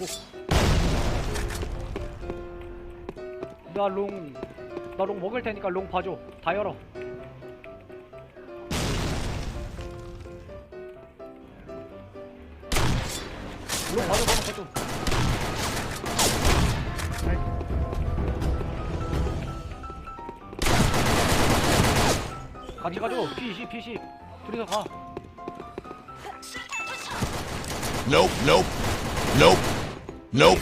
고. 나 롱, 나 롱 먹을 테니까 롱 봐줘. 다 열어. 롱 봐줘, 봐줘, 봐줘. 같이 가줘. P20, P10. 둘이서 가. Nope, nope, nope, nope.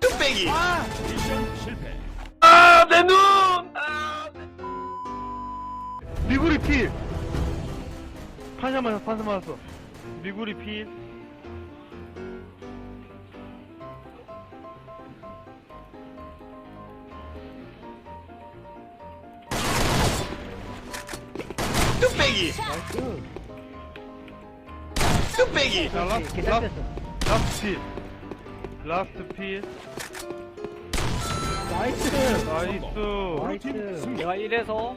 뚝배기. 미션 실패. 아, 내 눈! 미구리 필. 판사 맞았어, 판사 맞았어. 미구리 필. 뚝배기. 뚝배기. 자, 라스트, 라스트, 라스트 필. 라스트 필. 나이스. 나이스. 승리. 내가 1에서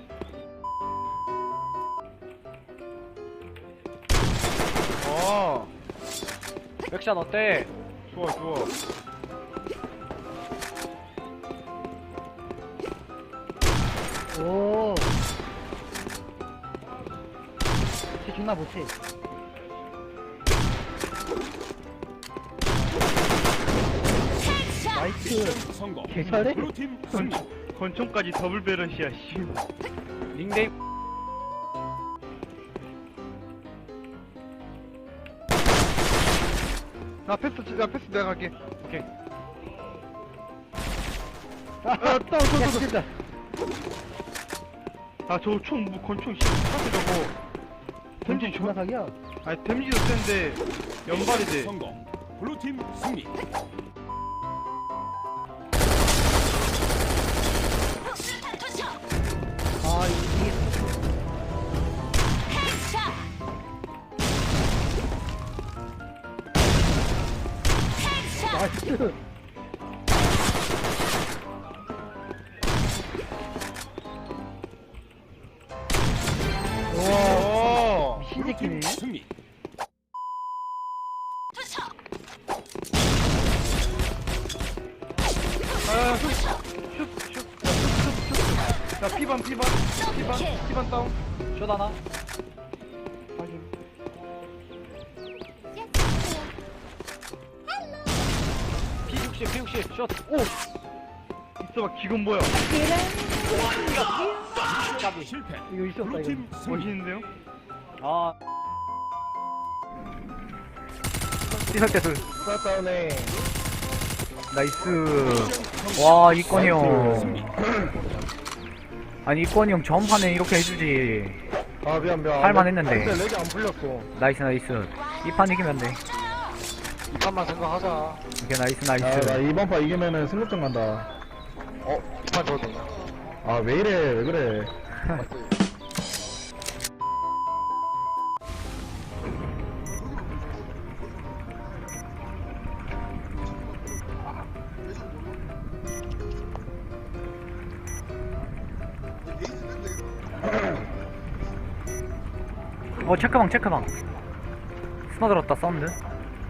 아, 백샷 어때? 좋아, 좋아. 오. 쟤 존나 못해. 나이스. 성공. 개잘해? 블루팀 승리. 권총까지 더블 배런시야, 씨. 닉네임 나 패스, 나 패스 내가 갈게. 오케이. 아, 다운. 진짜. 아, 저 총, 뭐, 권총, 씨. 사태 저거. 던지 던지 존나 존 사기야. 아니, 데미지도 센데, 연발이 돼. 성공. 블루팀 승리. 나이스. 오. 미친 새끼네. 승리. 아, 슛, 슛, 슛, 슛, 슛, 슛. 자, 피반, 피반, 피반, 피반 다운. 숏 하나 P60 P60 숏 오! 있어 봐, 기건 뭐야? 까비 실패. 이거 있었다, 이거. 블루팀 승리. 멋있는데요? 아 삐설 때둘 다운에. 나이스. 와, 이건이 형. 아니, 이건이 형 전판에 이렇게 해주지. 아, 미안, 미안. 할만 했는데. 레지 안 풀렸어. 나이스, 나이스. 이 판 이기면 돼. 이 판만 생각하자. 이게 나이스, 아, 나 나이스. 이번 판 이기면은 승급점 간다. 어, 이판 줘도 아, 왜 이래, 왜 그래. 어, 체크방, 체크방. 스나 들었다, 사운드.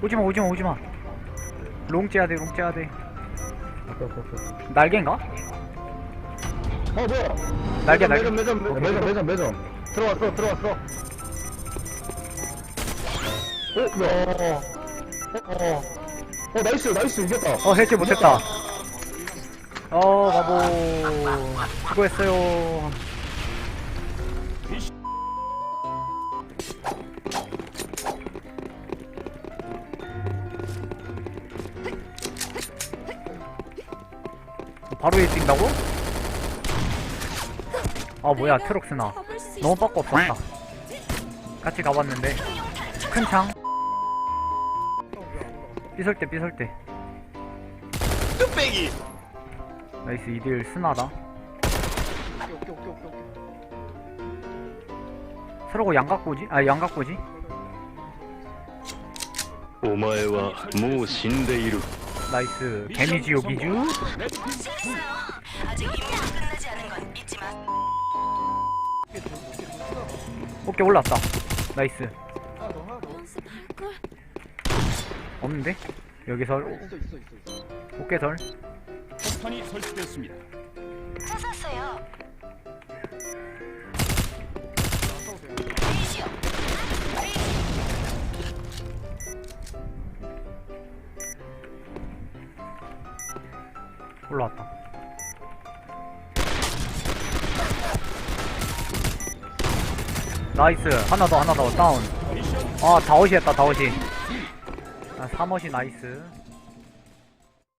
오지마, 오지마, 오지마. 롱 째야 돼, 롱 째야 돼. 오케이, 오케이, 오케이. 날개인가? 어, 뭐야? 날개, 날개. 매점, 매점, 매점, 매점, 매점, 매점. 들어왔어, 들어왔어. 어, 뭐야? 어, 어, 어, 나이스, 나이스, 이겼다. 어, 해치 못했다. 어, 바보. 수고했어요. 바로 얘 뛴다고? 아 뭐야 트럭스나 너무 빠꾸 없었다 같이 가봤는데 큰창 삐설 때 삐설 때 뚝배기. 나이스 이딜 스나다 서로고 양각보지? 아 양각보지? お前はもう死んでいる 나이스 잊지 마. 오케이 올라왔다 나이스 없는데? 있어 있어 있어 어깨설 폭탄이 설치됐습니다. 찾았어요. 올라왔다. 나이스. 하나 더 하나 더. 다운. 아 다옷이 했다 다옷이 아 3옷이 나이스